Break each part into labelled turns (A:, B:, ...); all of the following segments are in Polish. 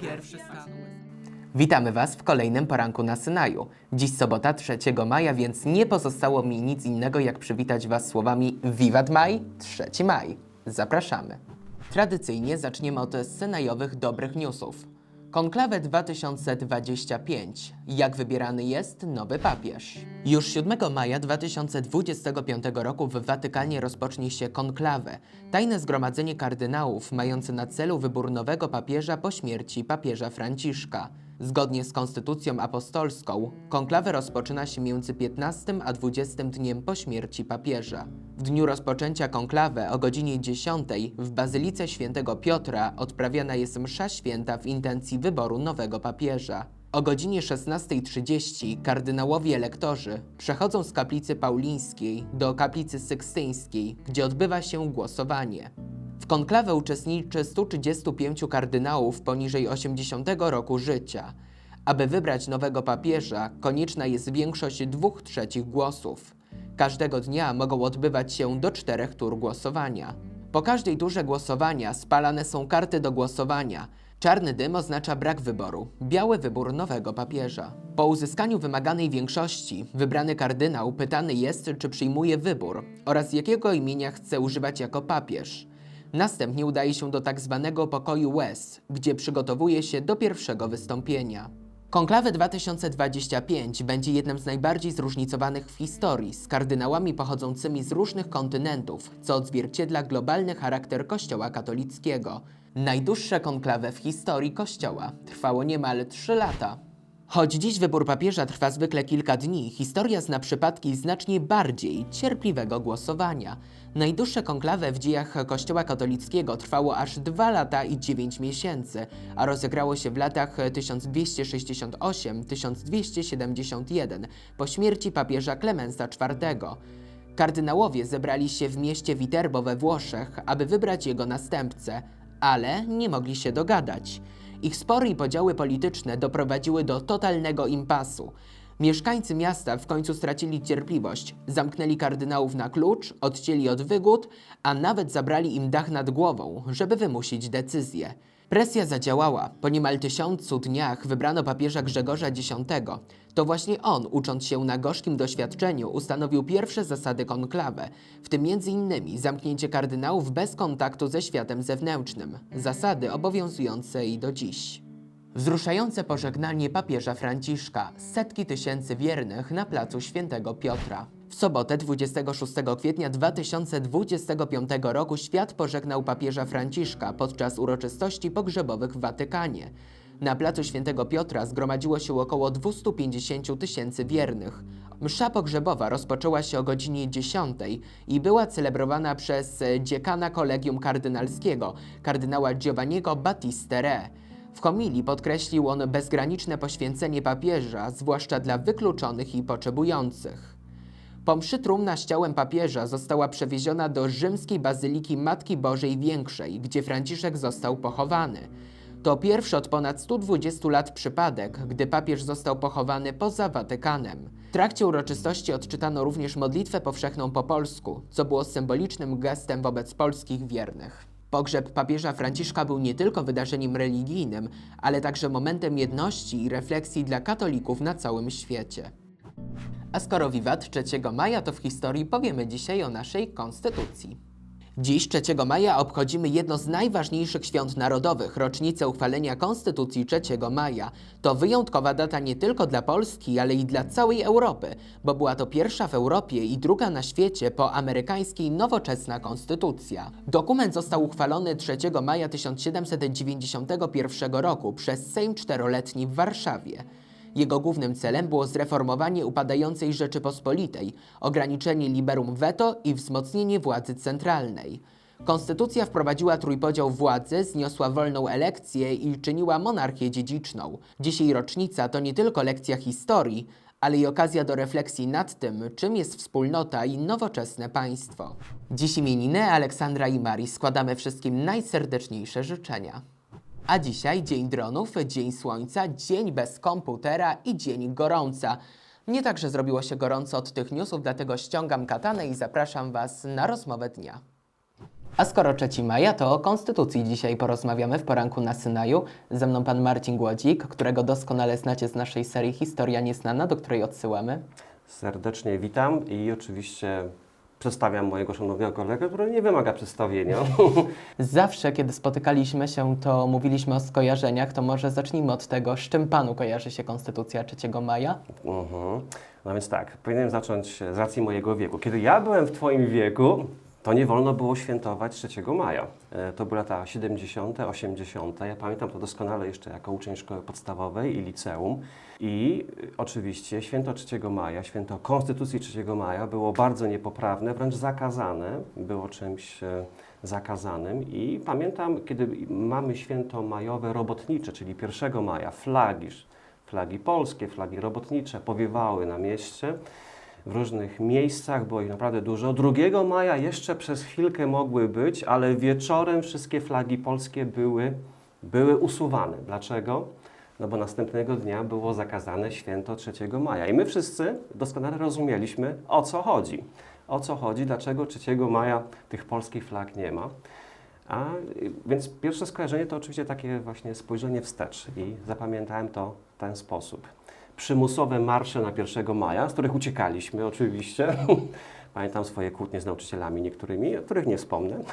A: Pierwszy stan
B: Witamy Was w kolejnym poranku na Synaju. Dziś sobota 3 maja, więc nie pozostało mi nic innego jak przywitać Was słowami Wiwat Maj, 3 maj. Zapraszamy. Tradycyjnie zaczniemy od synajowych dobrych newsów. Konklawę 2025. Jak wybierany jest nowy papież? Już 7 maja 2025 roku w Watykanie rozpocznie się konklawę, tajne zgromadzenie kardynałów mające na celu wybór nowego papieża po śmierci papieża Franciszka. Zgodnie z konstytucją apostolską, konklawę rozpoczyna się między 15 a 20 dniem po śmierci papieża. W dniu rozpoczęcia konklawy o godzinie 10 w Bazylice Świętego Piotra odprawiana jest msza święta w intencji wyboru nowego papieża. O godzinie 16.30 kardynałowie elektorzy przechodzą z kaplicy paulińskiej do kaplicy sykstyńskiej, gdzie odbywa się głosowanie. W konklawę uczestniczy 135 kardynałów poniżej 80 roku życia. Aby wybrać nowego papieża, konieczna jest większość dwóch trzecich głosów. Każdego dnia mogą odbywać się do czterech tur głosowania. Po każdej turze głosowania spalane są karty do głosowania. Czarny dym oznacza brak wyboru, biały wybór nowego papieża. Po uzyskaniu wymaganej większości, wybrany kardynał pytany jest, czy przyjmuje wybór oraz jakiego imienia chce używać jako papież. Następnie udaje się do tak zwanego pokoju łez, gdzie przygotowuje się do pierwszego wystąpienia. Konklawę 2025 będzie jednym z najbardziej zróżnicowanych w historii, z kardynałami pochodzącymi z różnych kontynentów, co odzwierciedla globalny charakter Kościoła katolickiego. Najdłuższe konklawę w historii Kościoła trwało niemal 3 lata. Choć dziś wybór papieża trwa zwykle kilka dni, historia zna przypadki znacznie bardziej cierpliwego głosowania. Najdłuższe konklawę w dziejach Kościoła katolickiego trwało aż 2 lata i 9 miesięcy, a rozegrało się w latach 1268-1271 po śmierci papieża Klemensa IV. Kardynałowie zebrali się w mieście Viterbo we Włoszech, aby wybrać jego następcę, ale nie mogli się dogadać. Ich spory i podziały polityczne doprowadziły do totalnego impasu. Mieszkańcy miasta w końcu stracili cierpliwość, zamknęli kardynałów na klucz, odcięli od wygód, a nawet zabrali im dach nad głową, żeby wymusić decyzję. Presja zadziałała. Po niemal tysiącu dniach wybrano papieża Grzegorza X. To właśnie on, ucząc się na gorzkim doświadczeniu, ustanowił pierwsze zasady konklawy, w tym m.in. zamknięcie kardynałów bez kontaktu ze światem zewnętrznym, zasady obowiązujące i do dziś. Wzruszające pożegnanie papieża Franciszka, setki tysięcy wiernych na placu Świętego Piotra. W sobotę 26 kwietnia 2025 roku świat pożegnał papieża Franciszka podczas uroczystości pogrzebowych w Watykanie. Na placu Świętego Piotra zgromadziło się około 250 tysięcy wiernych. Msza pogrzebowa rozpoczęła się o godzinie 10 i była celebrowana przez dziekana kolegium kardynalskiego, kardynała Giovanniego Battista Re. W homilii podkreślił on bezgraniczne poświęcenie papieża, zwłaszcza dla wykluczonych i potrzebujących. Po mszy trumna z ciałem papieża została przewieziona do rzymskiej bazyliki Matki Bożej Większej, gdzie Franciszek został pochowany. To pierwszy od ponad 120 lat przypadek, gdy papież został pochowany poza Watykanem. W trakcie uroczystości odczytano również modlitwę powszechną po polsku, co było symbolicznym gestem wobec polskich wiernych. Pogrzeb papieża Franciszka był nie tylko wydarzeniem religijnym, ale także momentem jedności i refleksji dla katolików na całym świecie. A skoro wiwat 3 maja, to w historii powiemy dzisiaj o naszej konstytucji. Dziś, 3 maja, obchodzimy jedno z najważniejszych świąt narodowych, rocznicę uchwalenia Konstytucji 3 maja. To wyjątkowa data nie tylko dla Polski, ale i dla całej Europy, bo była to pierwsza w Europie i druga na świecie po amerykańskiej nowoczesna konstytucja. Dokument został uchwalony 3 maja 1791 roku przez Sejm Czteroletni w Warszawie. Jego głównym celem było zreformowanie upadającej Rzeczypospolitej, ograniczenie liberum veto i wzmocnienie władzy centralnej. Konstytucja wprowadziła trójpodział władzy, zniosła wolną elekcję i czyniła monarchię dziedziczną. Dzisiaj rocznica to nie tylko lekcja historii, ale i okazja do refleksji nad tym, czym jest wspólnota i nowoczesne państwo. Dziś imieniny Aleksandra i Marii składamy wszystkim najserdeczniejsze życzenia. A dzisiaj dzień dronów, dzień słońca, dzień bez komputera i dzień gorąca. Mnie także zrobiło się gorąco od tych newsów, dlatego ściągam katanę i zapraszam Was na rozmowę dnia. A skoro 3 maja, to o Konstytucji dzisiaj porozmawiamy w poranku na Synaju. Ze mną pan Marcin Głodzik, którego doskonale znacie z naszej serii Historia Nieznana, do której odsyłamy.
C: Serdecznie witam i oczywiście przedstawiam mojego szanownego kolegę, który nie wymaga przedstawienia.
B: Zawsze, kiedy spotykaliśmy się, to mówiliśmy o skojarzeniach, to może zacznijmy od tego, z czym panu kojarzy się Konstytucja 3 maja?
C: Mhm. No więc tak, powinienem zacząć z racji mojego wieku. Kiedy ja byłem w Twoim wieku, to nie wolno było świętować 3 maja. E, To były lata 70., 80. Ja pamiętam to doskonale jeszcze jako uczeń szkoły podstawowej i liceum. I y, oczywiście święto 3 maja, święto Konstytucji 3 maja było bardzo niepoprawne, wręcz zakazane, było czymś e, zakazanym. I pamiętam, kiedy mamy święto majowe robotnicze, czyli 1 maja, flagi, flagi polskie, flagi robotnicze powiewały na mieście w różnych miejscach, było ich naprawdę dużo. 2 maja jeszcze przez chwilkę mogły być, ale wieczorem wszystkie flagi polskie były, były usuwane. Dlaczego? No bo następnego dnia było zakazane święto 3 maja. I my wszyscy doskonale rozumieliśmy, o co chodzi. O co chodzi, dlaczego 3 maja tych polskich flag nie ma. A, więc pierwsze skojarzenie to oczywiście takie właśnie spojrzenie wstecz i zapamiętałem to w ten sposób. Przymusowe marsze na 1 maja, z których uciekaliśmy oczywiście. Pamiętam swoje kłótnie z nauczycielami niektórymi, o których nie wspomnę.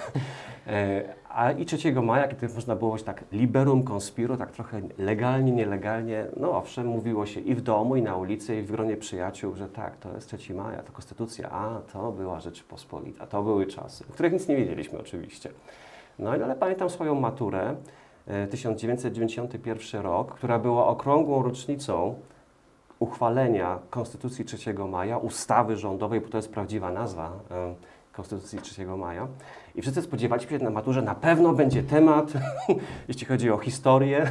C: E, A i 3 maja, kiedy można było być tak liberum conspiro, tak trochę legalnie, nielegalnie, no owszem, mówiło się i w domu, i na ulicy, i w gronie przyjaciół, że tak, to jest 3 maja, to konstytucja, a to była Rzeczypospolita, to były czasy, o których nic nie wiedzieliśmy oczywiście. No ale pamiętam swoją maturę, e, 1991 rok, która była okrągłą rocznicą uchwalenia Konstytucji 3 maja, ustawy rządowej, bo to jest prawdziwa nazwa e, Konstytucji 3 maja. I wszyscy spodziewaliśmy się na maturze, na pewno będzie temat, jeśli chodzi o historię,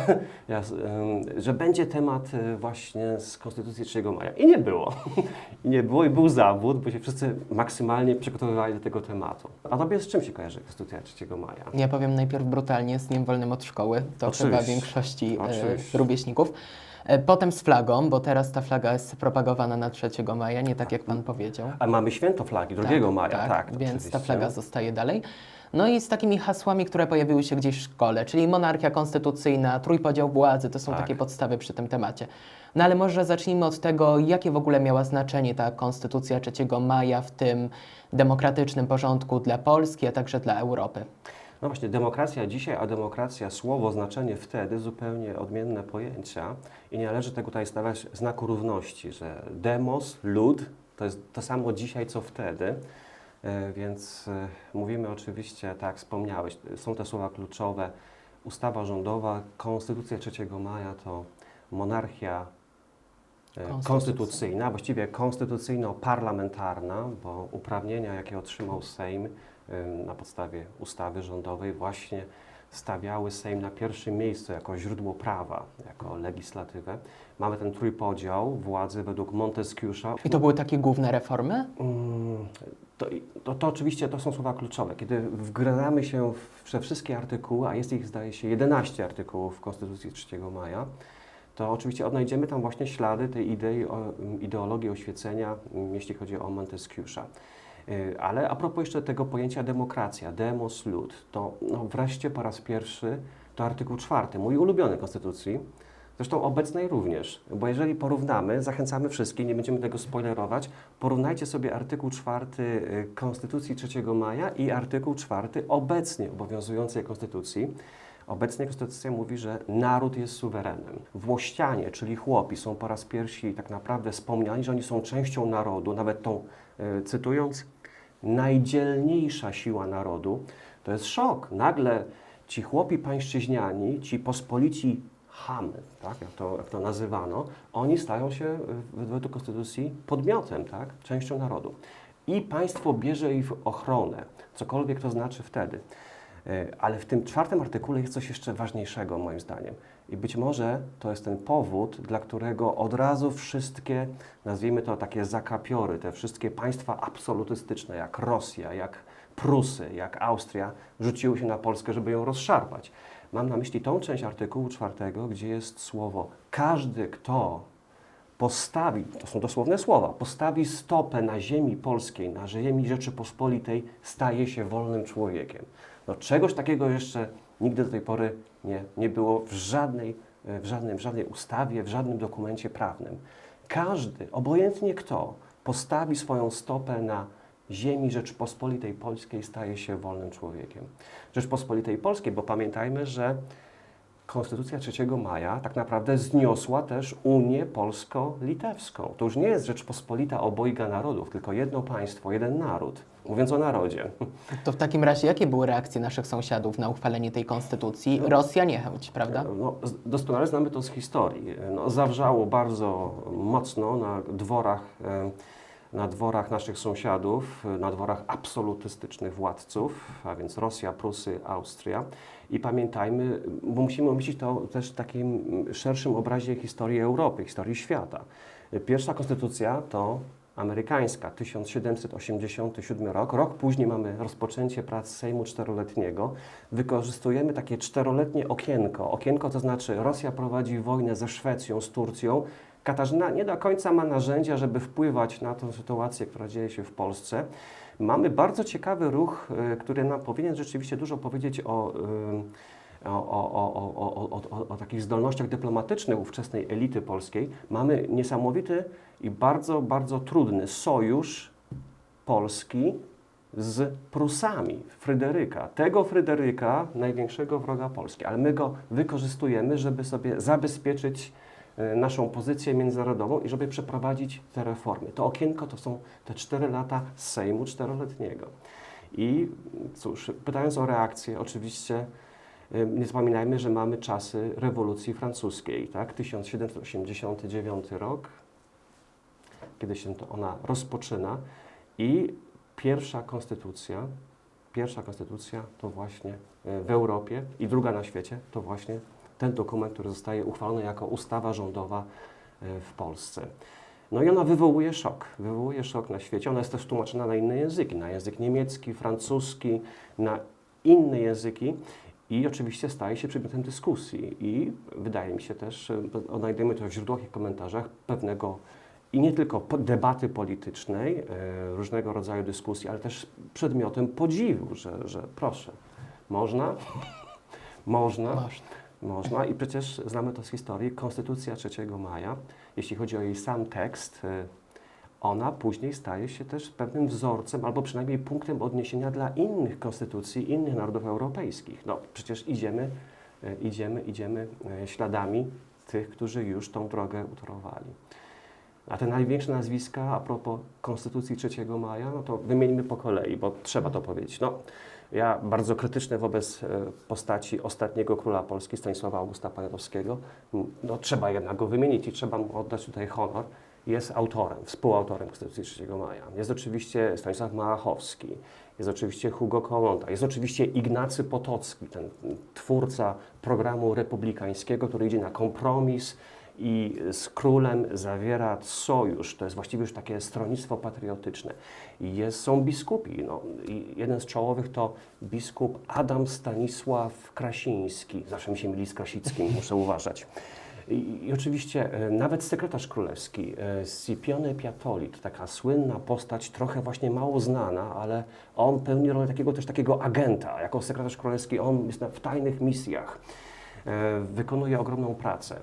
C: że będzie temat e, właśnie z Konstytucji 3 maja. I nie było. I nie było i był zawód, bo się wszyscy maksymalnie przygotowywali do tego tematu. A tobie z czym się kojarzy Konstytucja 3 maja?
B: Ja powiem najpierw brutalnie z dniem wolnym od szkoły, to chyba
C: Oczywiście.
B: większości e,
C: Oczywiście.
B: rówieśników. E, Potem z flagą, bo teraz ta flaga jest propagowana na 3 maja, nie tak jak pan powiedział.
C: A mamy święto flagi 2 maja, tak. to
B: więc ta
C: oczywiście.
B: flaga zostaje dalej. No i z takimi hasłami, które pojawiły się gdzieś w szkole, czyli monarchia konstytucyjna, trójpodział władzy, to są
C: Tak.
B: takie podstawy przy tym temacie. No ale może zacznijmy od tego, jakie w ogóle miała znaczenie ta konstytucja 3 maja w tym demokratycznym porządku dla Polski, a także dla Europy.
C: No właśnie, demokracja dzisiaj, a demokracja słowo, znaczenie wtedy, zupełnie odmienne pojęcia i nie należy tego tutaj stawiać znaku równości, że demos, lud, to jest to samo dzisiaj, co wtedy. E, Więc e, mówimy oczywiście, tak wspomniałeś, są te słowa kluczowe. Ustawa rządowa, Konstytucja 3 maja to monarchia. Konstytucyjna, właściwie konstytucyjno-parlamentarna, bo uprawnienia, jakie otrzymał Sejm ym, na podstawie ustawy rządowej, właśnie stawiały Sejm na pierwszym miejscu jako źródło prawa, jako legislatywę. Mamy ten trójpodział władzy według Montesquieu'a.
B: I to były takie główne reformy?
C: Mm, To, to, to oczywiście to są słowa kluczowe. Kiedy wgradzamy się w we wszystkie artykuły, a jest ich zdaje się 11 artykułów w Konstytucji 3 maja, to oczywiście odnajdziemy tam właśnie ślady tej idei, ideologii oświecenia, mm, jeśli chodzi o Montesquieu'a. Y, Ale a propos jeszcze tego pojęcia demokracja, demos, lud, to no wreszcie po raz pierwszy to artykuł czwarty, mój ulubiony Konstytucji, zresztą obecnej również, bo jeżeli porównamy, zachęcamy wszystkich, nie będziemy tego spoilerować, porównajcie sobie artykuł czwarty y, Konstytucji 3 maja i artykuł czwarty obecnie obowiązującej Konstytucji. Obecnie Konstytucja mówi, że naród jest suwerenem. Włościanie, czyli chłopi, są po raz pierwszy tak naprawdę wspomniani, że oni są częścią narodu, nawet tą, y, cytując, najdzielniejsza siła narodu. To jest szok. Nagle ci chłopi pańszczyźniani, ci pospolici chamy, tak, jak, to, jak to nazywano, oni stają się y, według Konstytucji podmiotem, tak, częścią narodu. I państwo bierze ich w ochronę, cokolwiek to znaczy wtedy. Y, Ale w tym czwartym artykule jest coś jeszcze ważniejszego, moim zdaniem. I być może to jest ten powód, dla którego od razu wszystkie, nazwijmy to takie zakapiory, te wszystkie państwa absolutystyczne, jak Rosja, jak Prusy, jak Austria, rzuciły się na Polskę, żeby ją rozszarpać. Mam na myśli tą część artykułu czwartego, gdzie jest słowo każdy, kto postawi, to są dosłowne słowa, postawi stopę na ziemi polskiej, na ziemi Rzeczypospolitej, staje się wolnym człowiekiem. No, czegoś takiego jeszcze nigdy do tej pory nie, nie było w żadnej, e, w, żadnym, w żadnej ustawie, w żadnym dokumencie prawnym. Każdy, obojętnie kto, postawi swoją stopę na ziemi Rzeczypospolitej Polskiej, staje się wolnym człowiekiem. Rzeczypospolitej Polskiej, bo pamiętajmy, że Konstytucja 3 maja tak naprawdę zniosła też Unię Polsko-Litewską. To już nie jest Rzeczpospolita obojga narodów, tylko jedno państwo, jeden naród. Mówiąc o narodzie.
B: To w takim razie jakie były reakcje naszych sąsiadów na uchwalenie tej konstytucji? Rosja niechęć, prawda?
C: No, z- doskonale znamy to z historii. No, zawrzało bardzo mocno na dworach, e, na dworach naszych sąsiadów, na dworach absolutystycznych władców, a więc Rosja, Prusy, Austria. I pamiętajmy, bo musimy omyślić to też w takim szerszym obrazie historii Europy, historii świata. Pierwsza konstytucja to amerykańska, 1787 rok. Rok później mamy rozpoczęcie prac Sejmu czteroletniego. Wykorzystujemy takie czteroletnie okienko. Okienko to znaczy Rosja prowadzi wojnę ze Szwecją, z Turcją. Katarzyna nie do końca ma narzędzia, żeby wpływać na tą sytuację, która dzieje się w Polsce. Mamy bardzo ciekawy ruch, e, który nam powinien rzeczywiście dużo powiedzieć e, o. O, o, o, o, takich zdolnościach dyplomatycznych ówczesnej elity polskiej, mamy niesamowity i bardzo, bardzo trudny sojusz Polski z Prusami, Fryderyka. Tego Fryderyka, największego wroga Polski, ale my go wykorzystujemy, żeby sobie zabezpieczyć naszą pozycję międzynarodową i żeby przeprowadzić te reformy. To okienko to są te cztery lata Sejmu czteroletniego. I cóż, pytając o reakcję, oczywiście e, nie zapominajmy, że mamy czasy rewolucji francuskiej, tak? 1789 rok, kiedy się to ona rozpoczyna i pierwsza konstytucja, pierwsza konstytucja to właśnie e, w Europie i druga na świecie to właśnie ten dokument, który zostaje uchwalony jako ustawa rządowa e, w Polsce. No i ona wywołuje szok, wywołuje szok na świecie. Ona jest też tłumaczona na inne języki, na język niemiecki, francuski, na inne języki i oczywiście staje się przedmiotem dyskusji. I wydaje mi się też, odnajdujemy to w źródłach i komentarzach pewnego i nie tylko debaty politycznej, e, różnego rodzaju dyskusji, ale też przedmiotem podziwu, że, że proszę, można, można,
B: Można.
C: Można i przecież znamy to z historii. Konstytucja 3 maja, jeśli chodzi o jej sam tekst, e, ona później staje się też pewnym wzorcem albo przynajmniej punktem odniesienia dla innych konstytucji innych narodów europejskich. No przecież idziemy, e, idziemy, idziemy e, śladami tych, którzy już tą drogę utorowali. A te największe nazwiska a propos Konstytucji 3 maja, no to wymieńmy po kolei, bo trzeba to powiedzieć. No, ja bardzo krytyczny wobec e, postaci ostatniego króla Polski, Stanisława Augusta Poniatowskiego, m, no trzeba jednak go wymienić i trzeba mu oddać tutaj honor. Jest autorem, współautorem Konstytucji 3 maja. Jest oczywiście Stanisław Małachowski, jest oczywiście Hugo Kolonta, jest oczywiście Ignacy Potocki, ten twórca programu republikańskiego, który idzie na kompromis i z królem zawiera sojusz. To jest właściwie już takie stronnictwo patriotyczne. I jest, są biskupi. No, jeden z czołowych to biskup Adam Stanisław Krasiński. Zawsze mi się myli z Krasickim, muszę uważać. I, I oczywiście e, nawet sekretarz królewski, e, Scipione Piatolit, taka słynna postać, trochę właśnie mało znana, ale on pełni rolę takiego też takiego agenta. Jako sekretarz królewski on jest na, w tajnych misjach wykonuje ogromną pracę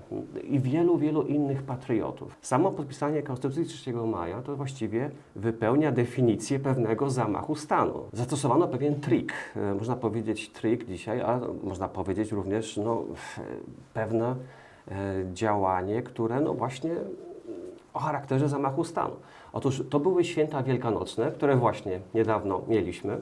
C: i wielu, wielu innych patriotów. Samo podpisanie Konstytucji 3 maja to właściwie wypełnia definicję pewnego zamachu stanu. Zastosowano pewien trik, e, można powiedzieć trik dzisiaj, a można powiedzieć również no, e, pewne e, działanie, które no właśnie o charakterze zamachu stanu. Otóż to były święta wielkanocne, które właśnie niedawno mieliśmy.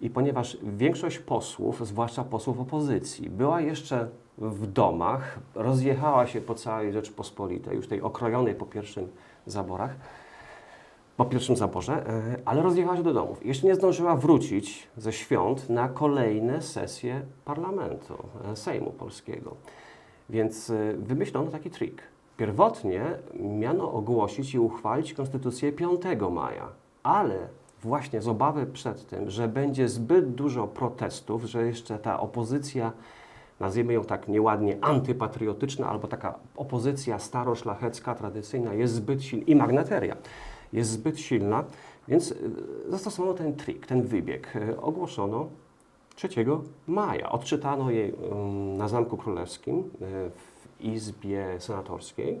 C: I ponieważ większość posłów, zwłaszcza posłów opozycji, była jeszcze w domach, rozjechała się po całej Rzeczpospolitej, już tej okrojonej po pierwszym zaborach, po pierwszym zaborze, e, ale rozjechała się do domów. Jeszcze nie zdążyła wrócić ze świąt na kolejne sesje parlamentu, e, Sejmu Polskiego. Więc e, wymyślono taki trik. Pierwotnie miano ogłosić i uchwalić konstytucję 5 maja, ale właśnie z obawy przed tym, że będzie zbyt dużo protestów, że jeszcze ta opozycja nazwijmy ją tak nieładnie, antypatriotyczna albo taka opozycja staroszlachecka, tradycyjna jest zbyt silna i magnateria jest zbyt silna, więc y, zastosowano ten trik, ten wybieg. Y, Ogłoszono 3 maja. Odczytano jej na Zamku Królewskim y, w Izbie Senatorskiej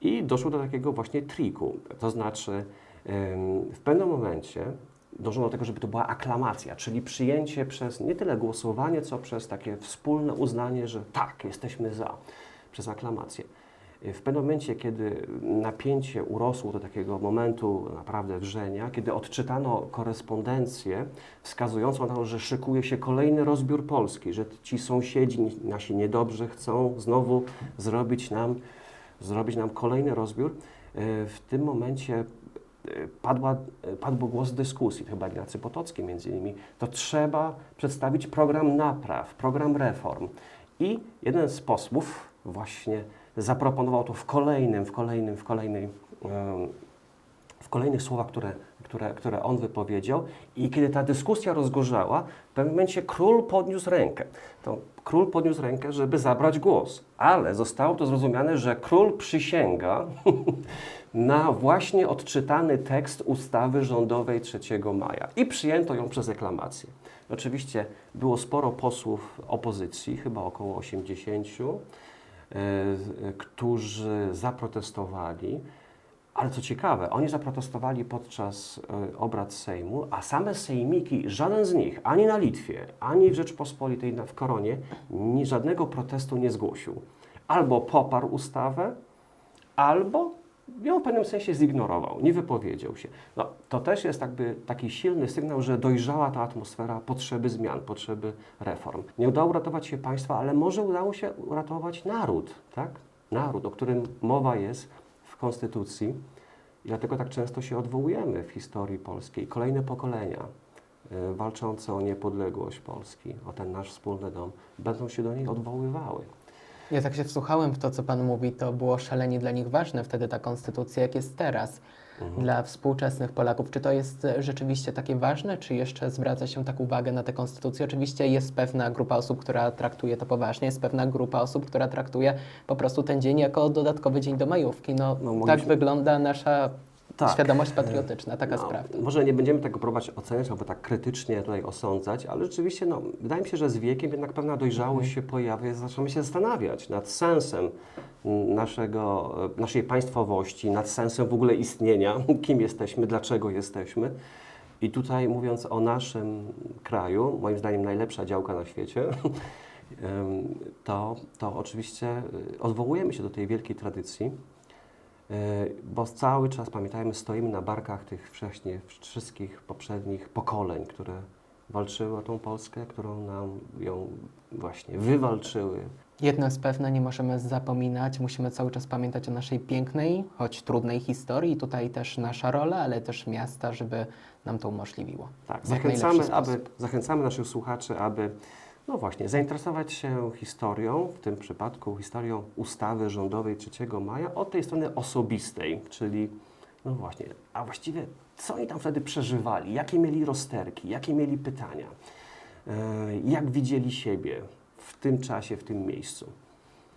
C: i doszło do takiego właśnie triku. To znaczy w pewnym momencie dążono do tego, żeby to była aklamacja, czyli przyjęcie przez nie tyle głosowanie, co przez takie wspólne uznanie, że tak, jesteśmy za, przez aklamację. W pewnym momencie, kiedy napięcie urosło do takiego momentu naprawdę wrzenia, kiedy odczytano korespondencję wskazującą na to, że szykuje się kolejny rozbiór Polski, że ci sąsiedzi nasi niedobrzy chcą znowu zrobić nam, zrobić nam kolejny rozbiór, w tym momencie padła, padł głos dyskusji, chyba Ignacy Potocki między innymi, to trzeba przedstawić program napraw, program reform. I jeden z posłów właśnie zaproponował to w kolejnym, w kolejnym, w kolejnej, w kolejnych słowach, które, które, które on wypowiedział. I kiedy ta dyskusja rozgorzała, w pewnym momencie król podniósł rękę. To król podniósł rękę, żeby zabrać głos, ale zostało to zrozumiane, że król przysięga na właśnie odczytany tekst ustawy rządowej 3 maja i przyjęto ją przez reklamację. Oczywiście było sporo posłów opozycji, chyba około 80, e, którzy zaprotestowali. Ale co ciekawe, oni zaprotestowali podczas e, obrad Sejmu, a same sejmiki, żaden z nich, ani na Litwie, ani w Rzeczpospolitej w Koronie, ni, żadnego protestu nie zgłosił. Albo poparł ustawę, albo ją w pewnym sensie zignorował, nie wypowiedział się. No, to też jest jakby taki silny sygnał, że dojrzała ta atmosfera potrzeby zmian, potrzeby reform. Nie udało uratować się państwa, ale może udało się uratować naród, tak? Naród, o którym mowa jest Konstytucji i dlatego tak często się odwołujemy w historii polskiej. Kolejne pokolenia y, walczące o niepodległość Polski, o ten nasz wspólny dom, będą się do niej odwoływały.
B: Ja tak się wsłuchałem w to, co Pan mówi, to było szalenie dla nich ważne wtedy ta konstytucja, jak jest teraz. Dla współczesnych Polaków. Czy to jest e, rzeczywiście takie ważne, czy jeszcze zwraca się tak uwagę na tę konstytucję? Oczywiście jest pewna grupa osób, która traktuje to poważnie, jest pewna grupa osób, która traktuje po prostu ten dzień jako dodatkowy dzień do majówki. No,
C: No,
B: tak wygląda nasza
C: Tak.
B: świadomość patriotyczna, taka
C: No,
B: jest prawda.
C: Może nie będziemy tego próbować oceniać albo tak krytycznie tutaj osądzać, ale rzeczywiście no, wydaje mi się, że z wiekiem jednak pewna dojrzałość się pojawia, zaczynamy się zastanawiać nad sensem naszego, e, naszej państwowości, nad sensem w ogóle istnienia, kim jesteśmy, dlaczego jesteśmy. I tutaj mówiąc o naszym kraju, moim zdaniem najlepsza działka na świecie, to, to oczywiście y, odwołujemy się do tej wielkiej tradycji. E, Bo cały czas, pamiętajmy, stoimy na barkach tych wcześniej wszystkich poprzednich pokoleń, które walczyły o tą Polskę, którą nam ją właśnie wywalczyły.
B: Jedno jest pewne, nie możemy zapominać, musimy cały czas pamiętać o naszej pięknej, choć trudnej historii. Tutaj też nasza rola, ale też miasta, żeby nam to umożliwiło.
C: Tak, zachęcamy, aby, zachęcamy naszych słuchaczy, aby no właśnie, zainteresować się historią, w tym przypadku historią ustawy rządowej 3 maja od tej strony osobistej, czyli no właśnie, a właściwie co oni tam wtedy przeżywali, jakie mieli rozterki, jakie mieli pytania, e, jak widzieli siebie w tym czasie, w tym miejscu.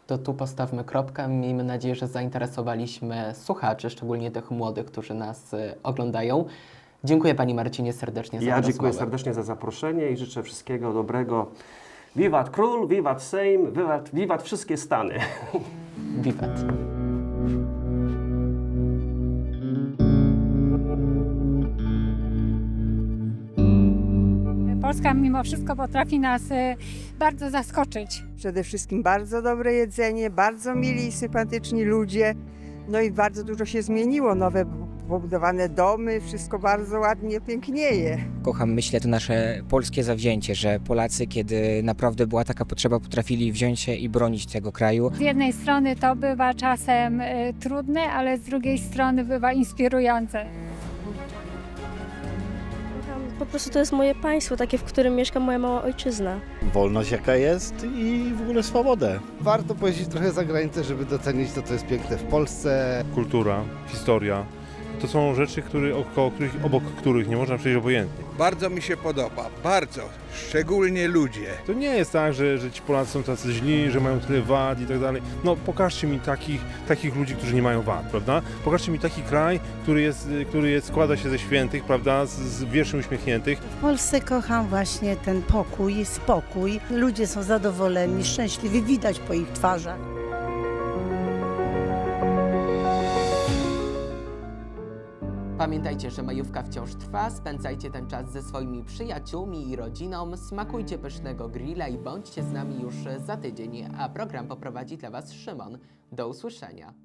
B: To tu postawmy kropkę. Miejmy nadzieję, że zainteresowaliśmy słuchaczy, szczególnie tych młodych, którzy nas y, oglądają. Dziękuję Pani Marcinie serdecznie za
C: Ja
B: tę
C: dziękuję
B: rozmowę.
C: serdecznie za zaproszenie i życzę wszystkiego dobrego. Wiwat król, wiwat Sejm, wiwat, wiwat wszystkie Stany.
B: Wiwat.
D: Polska mimo wszystko potrafi nas y, bardzo zaskoczyć.
E: Przede wszystkim bardzo dobre jedzenie, bardzo mili i sympatyczni ludzie. No i bardzo dużo się zmieniło, nowe pobudowane domy, wszystko bardzo ładnie pięknieje.
F: kocham, myślę, to nasze polskie zawzięcie, że Polacy, kiedy naprawdę była taka potrzeba, potrafili wziąć się i bronić tego kraju.
D: Z jednej strony to bywa czasem y, trudne, ale z drugiej strony bywa inspirujące.
G: Po prostu to jest moje państwo, takie, w którym mieszka moja mała ojczyzna.
H: wolność jaka jest i w ogóle swobodę. Warto pojeździć trochę za granicę, żeby docenić to, co jest piękne w Polsce.
I: kultura, historia to są rzeczy, który, około których, obok których nie można przejść obojętnie.
J: Bardzo mi się podoba, bardzo. Szczególnie ludzie.
I: To nie jest tak, że, że ci Polacy są tacy źli, że mają tyle wad i tak dalej. No pokażcie mi takich, takich ludzi, którzy nie mają wad, prawda? Pokażcie mi taki kraj, który, jest, który jest, składa się ze świętych, prawda? Z, z wierszy uśmiechniętych.
K: W Polsce kocham właśnie ten pokój, spokój. Ludzie są zadowoleni, szczęśliwi, widać po ich twarzach.
B: Pamiętajcie, że majówka wciąż trwa, spędzajcie ten czas ze swoimi przyjaciółmi i rodziną, smakujcie pysznego grilla i bądźcie z nami już za tydzień, a program poprowadzi dla Was Szymon. Do usłyszenia.